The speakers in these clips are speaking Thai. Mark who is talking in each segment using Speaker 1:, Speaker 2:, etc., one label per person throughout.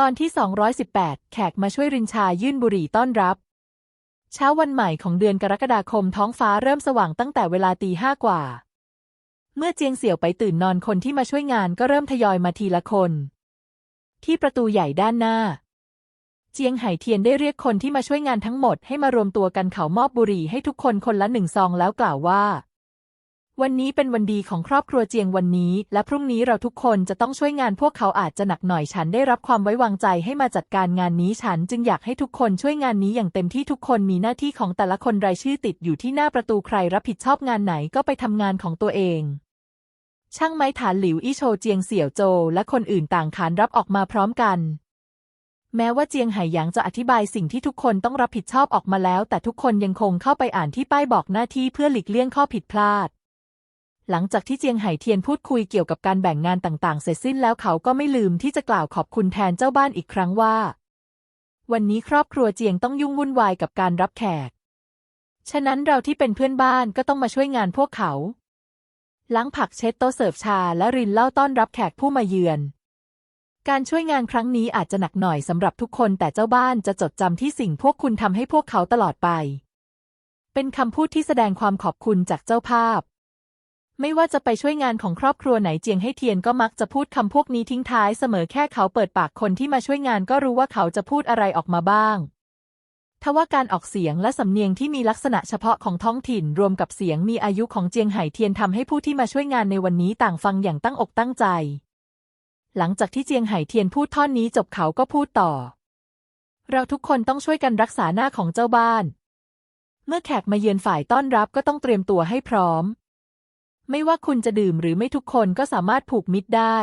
Speaker 1: ตอนที่ 218 แขกมาช่วยรินชายื่นบุหรี่ต้อนรับ เช้าวันใหม่ของเดือนกรกฎาคมท้องฟ้าเริ่มสว่างตั้งแต่เวลาตีห้ากว่า เมื่อเจียงเสี่ยวไปตื่นนอนคนที่มาช่วยงานก็เริ่มทยอยมาทีละคน ที่ประตูใหญ่ด้านหน้า เจียงไห่เทียนได้เรียกคนที่มาช่วยงานทั้งหมดให้มารวมตัวกันเขามอบบุหรี่ให้ทุกคนคนละหนึ่งซองแล้วกล่าวว่า วันนี้เป็นวันดีของครอบครัวเจียงวันนี้ และพรุ่งนี้เราทุกคนจะต้องช่วยงานพวกเขาอาจจะหนักหน่อยฉันได้รับความไว้วางใจให้มาจัดการงานนี้ฉันจึงอยากให้ทุกคนช่วยงานนี้อย่างเต็มที่ทุกคนมีหน้าที่ของแต่ละคนรายชื่อติดอยู่ที่หน้าประตูใครรับผิดชอบงานไหนก็ไปทำงานของตัวเอง ช่างไม้ฐานหลิวอี้โชเจียงเสี่ยวโจ และคนอื่นต่างขานรับออกมาพร้อมกันแม้ว่าเจียงไห่หยางจะอธิบายสิ่งที่ทุกคนต้องรับผิดชอบออกมาแล้ว แต่ทุกคนยังคงเข้าไปอ่านที่ป้ายบอกหน้าที่เพื่อหลีกเลี่ยงข้อผิดพลาด หลังจากที่เจียงไห่เทียนพูดคุยเกี่ยวกับการแบ่งงานต่างๆ เสร็จสิ้นแล้วเขาก็ไม่ลืมที่จะกล่าวขอบคุณแทนเจ้าบ้านอีกครั้งว่า วันนี้ครอบครัวเจียงต้องยุ่งวุ่นวายกับการรับแขก ฉะนั้นเราที่เป็นเพื่อนบ้านก็ต้องมาช่วยงานพวกเขา ล้างผักเช็ดโต๊ะเสิร์ฟชาและรินเหล้าต้อนรับแขกผู้มาเยือน การช่วยงานครั้งนี้อาจจะหนักหน่อยสำหรับทุกคนแต่เจ้าบ้านจะจดจำที่สิ่งพวกคุณทำให้พวกเขาตลอดไป เป็นคำพูดที่แสดงความขอบคุณจากเจ้าภาพ ไม่ว่าจะไปช่วยงานของครอบครัวไหนเจียงให้เทียนก็มักจะพูดคำพวกนี้ทิ้งท้ายเสมอแค่เขาเปิดปากคนที่มาช่วยงานก็รู้ว่าเขาจะพูดอะไรออกมาบ้างทว่าการออกเสียงและสำเนียงที่มีลักษณะเฉพาะของท้องถิ่นรวมกับเสียงมีอายุของเจียงไห่เทียนทำให้ผู้ที่มาช่วยงานในวันนี้ต่างฟังอย่างตั้งอกตั้งใจ หลังจากที่เจียงไห่เทียนพูดท่อนนี้จบเขาก็พูดต่อ เราทุกคนต้องช่วยกันรักษาหน้าของเจ้าบ้าน เมื่อแขกมาเยือนฝ่ายต้อนรับก็ต้องเตรียมตัวให้พร้อม ไม่ว่าคุณจะดื่มหรือไม่ทุกคนก็สามารถผูกมิตรได้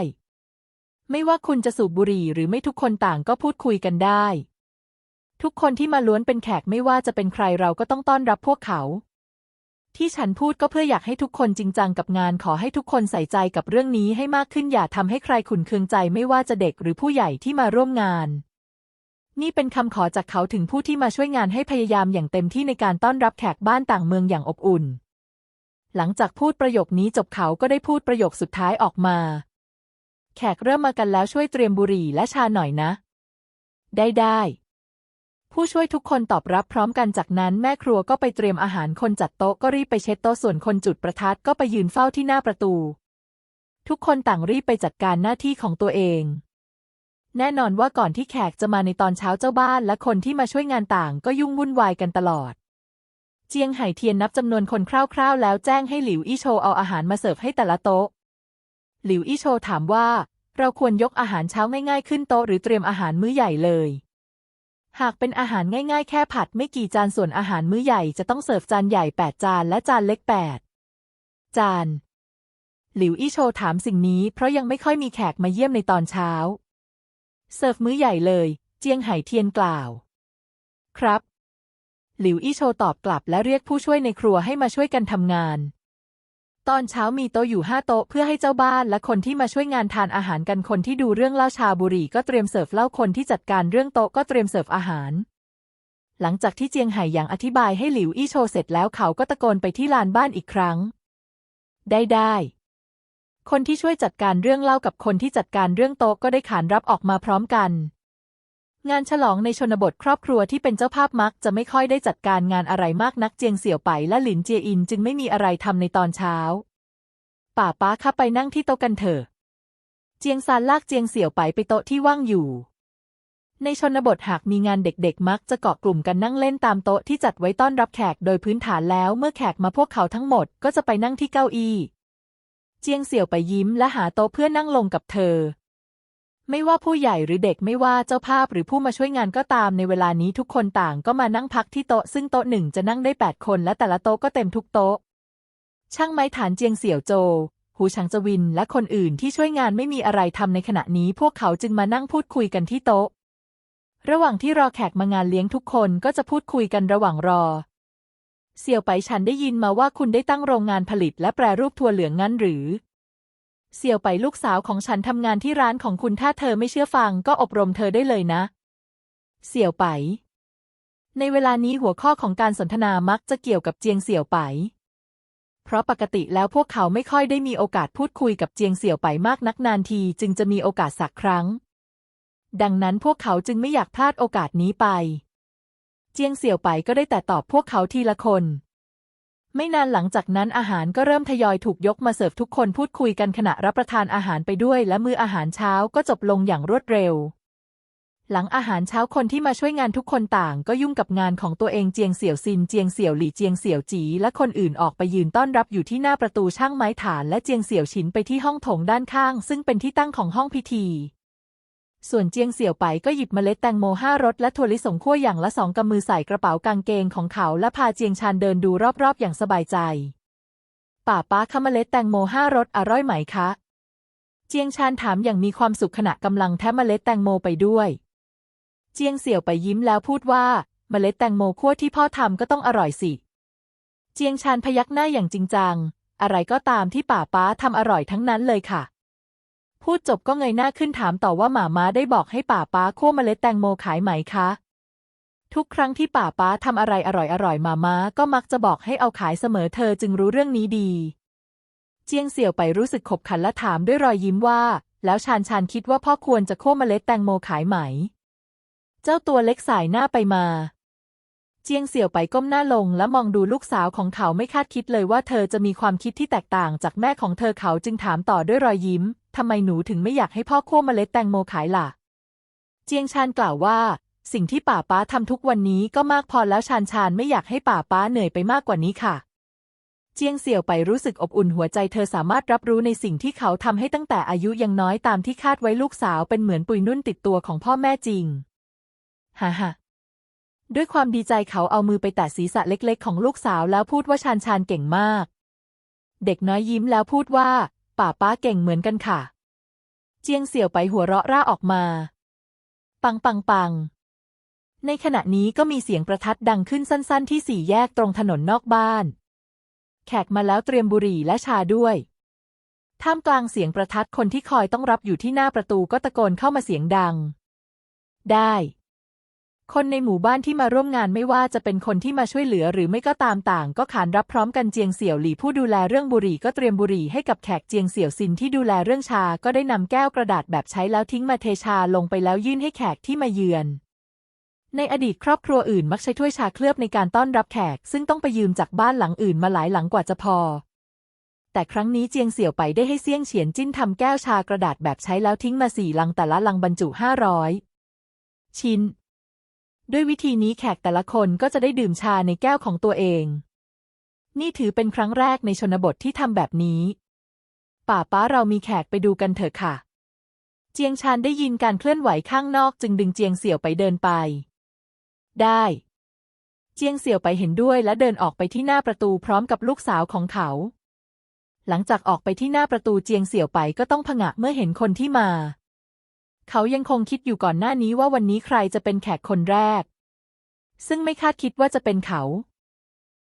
Speaker 1: ไม่ว่าคุณจะสูบบุหรี่หรือไม่ทุกคนต่างก็พูดคุยกันได้ ทุกคนที่มาล้วนเป็นแขกไม่ว่าจะเป็นใครเราก็ต้องต้อนรับพวกเขา ที่ฉันพูดก็เพื่ออยากให้ทุกคนจริงจังกับงานขอให้ทุกคนใส่ใจกับเรื่องนี้ให้มากขึ้นอย่าทำให้ใครขุนเคืองใจไม่ว่าจะเด็กหรือผู้ใหญ่ที่มาร่วมงานนี่เป็นคำขอจากเขาถึงผู้ที่มาช่วยงานให้พยายามอย่างเต็มที่ในการต้อนรับแขกบ้านต่างเมืองอย่างอบอุ่น หลังจากพูดประโยคนี้จบเขาก็ได้พูดประโยคสุดท้ายออกมา แขกเริ่มมากันแล้วช่วยเตรียมบุหรี่และชาหน่อยนะ ได้ได้ ผู้ช่วยทุกคนตอบรับพร้อมกันจากนั้นแม่ครัวก็ไปเตรียมอาหารคนจัดโต๊ะก็รีบไปเช็ดโต๊ะส่วนคนจุดประทัดก็ไปยืนเฝ้าที่หน้าประตู ทุกคนต่างรีบไปจัดการหน้าที่ของตัวเองแน่นอนว่าก่อนที่แขกจะมาในตอนเช้าเจ้าบ้านและคนที่มาช่วยงานต่างก็ยุ่งวุ่นวายกันตลอด เจียงไห่เทียนนับจำนวนคนคร่าวๆ แล้วแจ้งให้หลิวอี้โชเอาอาหารมาเสิร์ฟให้แต่ละโต๊ะ หลิวอี้โชถามว่า เราควรยกอาหารเช้าง่ายๆ ขึ้นโต๊ะหรือเตรียมอาหารมื้อใหญ่เลย หากเป็นอาหารง่ายๆ แค่ผัดไม่กี่จานส่วนอาหารมื้อใหญ่จะต้องเสิร์ฟจานใหญ่แปดจานและจานเล็กแปดจาน หลิวอี้โชถามสิ่งนี้ เพราะยังไม่ค่อยมีแขกมาเยี่ยมในตอนเช้า เสิร์ฟมื้อใหญ่เลย เจียงไห่เทียนกล่าว ครับ หลิวอี้โชตอบกลับและเรียกผู้ช่วยในครัวให้มาช่วยกันทำงาน ตอนเช้ามีโต๊ะอยู่ห้าโต๊ะเพื่อให้เจ้าบ้านและคนที่มาช่วยงานทานอาหารกันคนที่ดูเรื่องเล้าชาบุรีก็เตรียมเสิร์ฟเหล้าคนที่จัดการเรื่องโต๊ะก็เตรียมเสิร์ฟอาหาร หลังจากที่เจียงไห่หยางอธิบายให้หลิวอี้โชเสร็จแล้วเขาก็ตะโกนไปที่ลานบ้านอีกครั้ง ได้ได้คนที่ช่วยจัดการเรื่องเล้ากับคนที่จัดการเรื่องโต๊ะก็ได้ขานรับออกมาพร้อมกัน งานฉลองในชนบทครอบครัวที่เป็นเจ้าภาพมักจะไม่ค่อยได้จัดการงานอะไรมากนักเจียงเสี่ยวไปและหลินเจียอินจึงไม่มีอะไรทำในตอนเช้า ป่าป้าข้าไปนั่งที่โต๊ะกันเถอะ เจียงซานลากเจียงเสี่ยวไปไปโต๊ะที่ว่างอยู่ ในชนบทหากมีงานเด็กๆ มักจะเกาะกลุ่มกันนั่งเล่นตามโต๊ะที่จัดไว้ต้อนรับแขกโดยพื้นฐานแล้วเมื่อแขกมาพวกเขาทั้งหมดก็จะไปนั่งที่เก้าอี้ เจียงเสี่ยวไปยิ้มและหาโต๊ะเพื่อนั่งลงกับเธอ ไม่ว่าผู้ใหญ่หรือเด็กไม่ว่าเจ้าภาพหรือผู้มาช่วยงานก็ตามในเวลานี้ทุกคนต่างก็มานั่งพักที่โต๊ะ ซึ่งโต๊ะหนึ่งจะนั่งได้แปดคนและแต่ละโต๊ะก็เต็มทุกโต๊ะ ช่างไม้ฐานเจียงเสี่ยวโจ หูฉางจวินและคนอื่นที่ช่วยงานไม่มีอะไรทำในขณะนี้ พวกเขาจึงมานั่งพูดคุยกันที่โต๊ะ ระหว่างที่รอแขกมางานเลี้ยงทุกคนก็จะพูดคุยกันระหว่างรอ เสี่ยวไปฉันได้ยินมาว่าคุณได้ตั้งโรงงานผลิต และแปรรูปถั่วเหลืองงั้นหรือ เสี่ยวไปลูกสาวของฉันทำงานที่ร้านของคุณถ้าเธอไม่เชื่อฟังก็อบรมเธอได้เลยนะ เสี่ยวไป ในเวลานี้หัวข้อของการสนทนามักจะเกี่ยวกับเจียงเสี่ยวไป เพราะปกติแล้วพวกเขาไม่ค่อยได้มีโอกาสพูดคุยกับเจียงเสี่ยวไปมากนักนานทีจึงจะมีโอกาสสักครั้ง ดังนั้นพวกเขาจึงไม่อยากพลาดโอกาสนี้ไป เจียงเสี่ยวไปก็ได้แต่ตอบพวกเขาทีละคน ไม่นานหลังจากนั้นอาหารก็เริ่มทยอยถูกยกมาเสิร์ฟทุกคนพูดคุยกันขณะรับประทานอาหารไปด้วย และมื้ออาหารเช้าก็จบลงอย่างรวดเร็ว หลังอาหารเช้าคนที่มาช่วยงานทุกคนต่าง ก็ยุ่งกับงานของตัวเองเจียงเสี่ยวซินเจียงเสี่ยวหลี่เจียงเสี่ยวจี และคนอื่นออกไปยืนต้อนรับอยู่ที่หน้าประตูช่างไม้ฐาน และเจียงเสี่ยวฉินไปที่ห้องโถงด้านข้าง ซึ่งเป็นที่ตั้งของห้องพิธี ส่วนเจียงเสี่ยวไปก็หยิบเมล็ดแตงโมห้ารสและถั่วลิสงคั่วอย่างละสองกำมือใส่กระเป๋ากางเกงของเขาและพาเจียงชานเดินดูรอบๆ อย่างสบายใจ ป่าป้าคะเมล็ดแตงโมห้ารสอร่อยไหมคะ เจียงชานถามอย่างมีความสุขขณะกำลังแทะเมล็ดแตงโมไปด้วย เจียงเสี่ยวไปยิ้มแล้วพูดว่า เมล็ดแตงโมคั่วที่พ่อทำก็ต้องอร่อยสิ เจียงชานพยักหน้าอย่างจริงจัง อะไรก็ตามที่ป่าป้าทำอร่อยทั้งนั้นเลยค่ะ พูดจบก็เงยหน้าขึ้นถามต่อว่าหมาม้าได้บอกให้ป่าป้าคั่วเมล็ดแตงโมขายไหมคะ ทุกครั้งที่ป่าป้าทำอะไรอร่อยๆหมาม้าก็มักจะบอกให้เอาขายเสมอเธอจึงรู้เรื่องนี้ดี เจียงเสี่ยวไปรู้สึกขบขันและถามด้วยรอยยิ้มว่า แล้วชานชานคิดว่าพ่อควรจะคั่วเมล็ดแตงโมขายไหม เจ้าตัวเล็กสายหน้าไปมา เจียงเสี่ยวไปก้มหน้าลงและมองดูลูกสาวของเขาไม่คาดคิดเลยว่าเธอจะมีความคิดที่แตกต่างจากแม่ของเธอเขาจึงถามต่อด้วยรอยยิ้ม ทำไมหนูถึงไม่อยากให้พ่อคั่วเมล็ดแตงโมขายล่ะ เจียงชานกล่าวว่า สิ่งที่ป่าป้าทำทุกวันนี้ก็มากพอแล้วชานชานไม่อยากให้ป่าป้าเหนื่อยไปมากกว่านี้ค่ะ เจียงเสี่ยวไปรู้สึกอบอุ่นหัวใจเธอสามารถรับรู้ในสิ่งที่เขาทำให้ตั้งแต่อายุยังน้อยตามที่คาดไว้ลูกสาวเป็นเหมือนปุยนุ่นติดตัวของพ่อแม่จริงฮ่าฮ่าด้วยความดีใจเขาเอามือไปแตะศีรษะเล็กๆ ของลูกสาวแล้วพูดว่าชานชานเก่งมาก เด็กน้อยยิ้มแล้วพูดว่า ป่าป้าเก่งเหมือนกันค่ะ เจียงเสี่ยวไปหัวเราะร่าออกมา ปังปังปัง ในขณะนี้ก็มีเสียงประทัดดังขึ้นสั้น ๆ ที่สี่แยกตรงถนนนอกบ้าน แขกมาแล้วเตรียมบุหรี่และชาด้วย ท่ามกลางเสียงประทัดคนที่คอยต้องรับอยู่ที่หน้าประตูก็ตะโกนเข้ามาเสียงดัง ได้ คนในหมู่บ้านที่มาร่วมงานไม่ว่าจะเป็นคนที่มาช่วยเหลือหรือไม่ก็ตามต่าง ก็ขานรับพร้อมกันเจียงเสี่ยวหลี่ผู้ดูแลเรื่องบุหรี่ก็เตรียมบุหรี่ให้กับแขกเจียงเสี่ยวซินที่ดูแลเรื่องชาก็ได้นำแก้วกระดาษแบบใช้แล้วทิ้งมาเทชาลงไปแล้วยื่นให้แขกที่มาเยือนในอดีตครอบครัวอื่นมักใช้ถ้วยชาเคลือบในการต้อนรับแขก ซึ่งต้องไปยืมจากบ้านหลังอื่นมาหลายหลังกว่าจะพอ แต่ครั้งนี้เจียงเสี่ยวไปได้ให้เซี่ยงเฉียนจิ้นทำแก้วชากระดาษแบบใช้แล้วทิ้งมาสี่ลังแต่ละลังบรรจุห้าร้อยชิ้น ด้วยวิธีนี้แขกแต่ละคนก็จะได้ดื่มชาในแก้วของตัวเอง นี่ถือเป็นครั้งแรกในชนบทที่ทำแบบนี้ ป่าป้าเรามีแขกไปดูกันเถอะค่ะ เจียงชานได้ยินการเคลื่อนไหวข้างนอกจึงดึงเจียงเสี่ยวไปเดินไป ได้ เจียงเสี่ยวไปเห็นด้วยและเดินออกไปที่หน้าประตูพร้อมกับลูกสาวของเขา หลังจากออกไปที่หน้าประตูเจียงเสี่ยวไปก็ต้องผงะเมื่อเห็นคนที่มา เขายังคงคิดอยู่ก่อนหน้านี้ว่าวันนี้ใครจะเป็นแขกคนแรก ซึ่งไม่คาดคิดว่าจะเป็นเขา